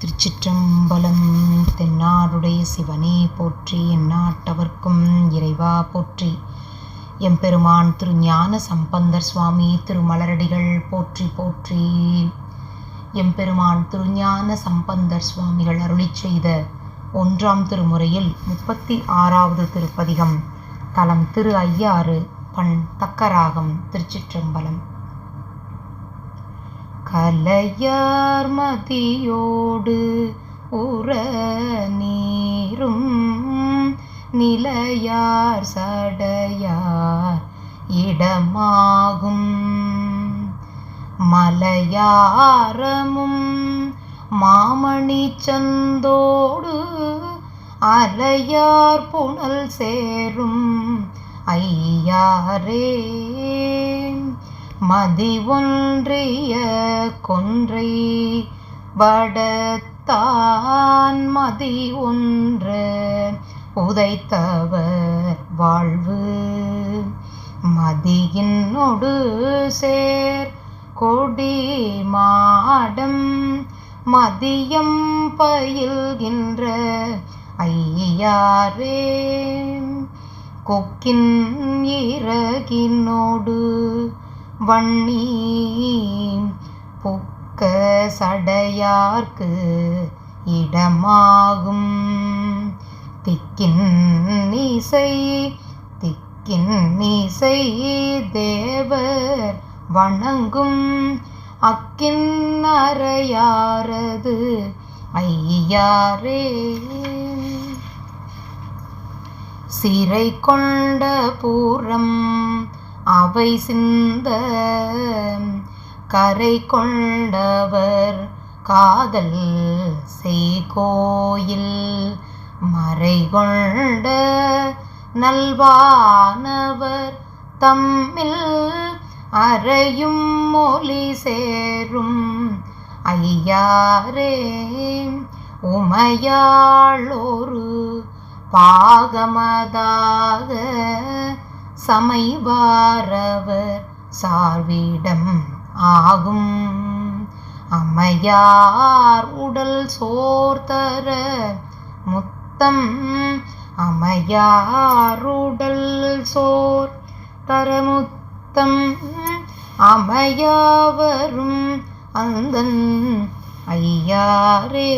திருச்சிற்றம்பலம் தென்னாடுடைய சிவனே போற்றி எந்நாட்டவர்க்கும் இறைவா போற்றி. எம்பெருமான் திரு ஞான சம்பந்தர் சுவாமி திருமலரடிகள் போற்றி போற்றி. எம்பெருமான் திருஞான சம்பந்தர் சுவாமிகள் அருளி செய்த ஒன்றாம் திருமுறையில் முப்பத்தி ஆறாவது திருப்பதிகம் தலம் திரு ஐயாறு பண் தக்கராகம் திருச்சிற்றம்பலம். கலையார் மதியோடு உற நீரும் நிலையார் சடையார் இடமாகும். மலையாரமும் மாமணி சந்தோடு அலையார் புனல் சேரும் ஐயாரே. மதி ஒன்றிய கொன்றை வடத்தான் மதி ஒன்று உதைத்தவர் வாழ்வு. மதியினொடு சேர் கொடி மாடம் மதியம் பயில்கின்ற ஐயாரே. கொக்கின் இறகினோடு வன்னி புக்க சடையார்க்கு இடமாகும். திக்கின் இசை திக்கின் இசை தேவர் வணங்கும். அக்கின் அறையாரது ஐயாரே சிறை கொண்ட பூரம் அவை சிந்த கரை கொண்டவர் காதல் செய்கோயில். மறை கொண்ட நல்வானவர் தம்மில் அறையும் மொழி சேரும். ஐயாரே உமையாளொரு பாகமதாக சமைவாரவர் சார்விடம் ஆகும். அம்மையார் உடல் சோர்தர முத்தம். அம்மையாருடல் சோர் தரமுத்தம் அமையாவரும் அந்தன் ஐயாரே.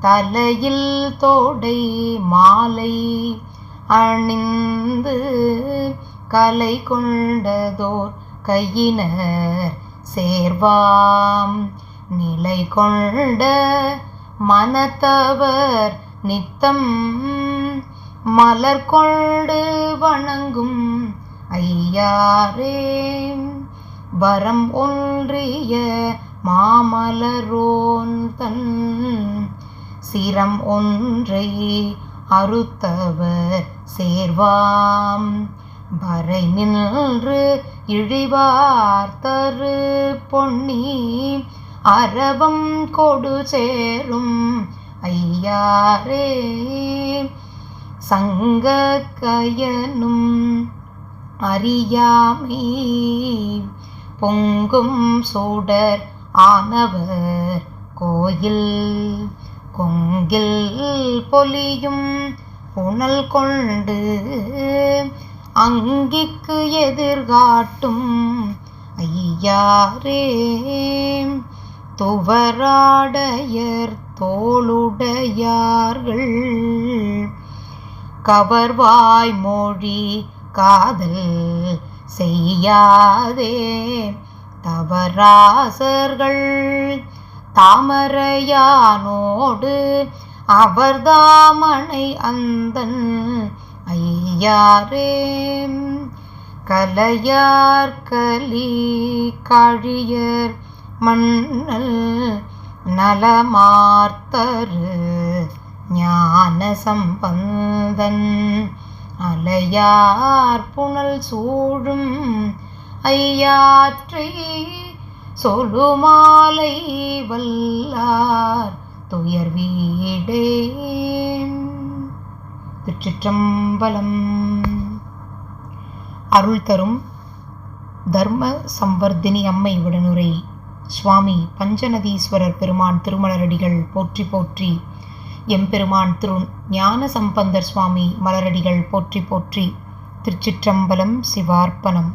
தலையில் தோடை மாலை அணிந்து கலை கொண்டதோர் கையினர் சேர்வாம். நிலை கொண்ட மனத்தவர் நித்தம் மலர் கொண்டு வணங்கும் ஐயாரே. வரம் ஒன்றிய மாமலரோன் தன் சிரம் ஒன்றை அறுத்தவர் சேர்வாம். வரை நின்று இழிவார் தரு பொன்னி. அரவம் கொடு சேரும் ஐயாரே. சங்க கயனும் அறியாமை பொங்கும் சூடர் ஆனவர் கோயில். கொங்கில் பொலியும் புனல் கொண்டு அங்கிக்கு எதிர்காட்டும் ஐயாரே. துவராடையர் தோளுடையார்கள். கவர்வாய் மொழி காதல் செய்யாதே. தவராசர்கள் தாமரையானோடு அவர்தாமனை அந்தன் ஐயாரே. கலையார் கலி கழியர் மண்ணல் நலமார்த்தரு ஞான சம்பந்தன் அலையார் புனல் சூழும் ஐயாற்றை சொல்லுமாலை வல்லார் துயர் வீடே திருச்சிற்றம்பலம். அருள் தரும் தர்ம சம்வர்தினி அம்மை உடனுரை. சுவாமி பஞ்சநதீஸ்வரர் பெருமான் திருமலரடிகள் போற்றி போற்றி. எம்பெருமான் திரு ஞான சம்பந்தர் சுவாமி மலரடிகள் போற்றி போற்றி. திருச்சிற்றம்பலம் சிவார்ப்பணம்.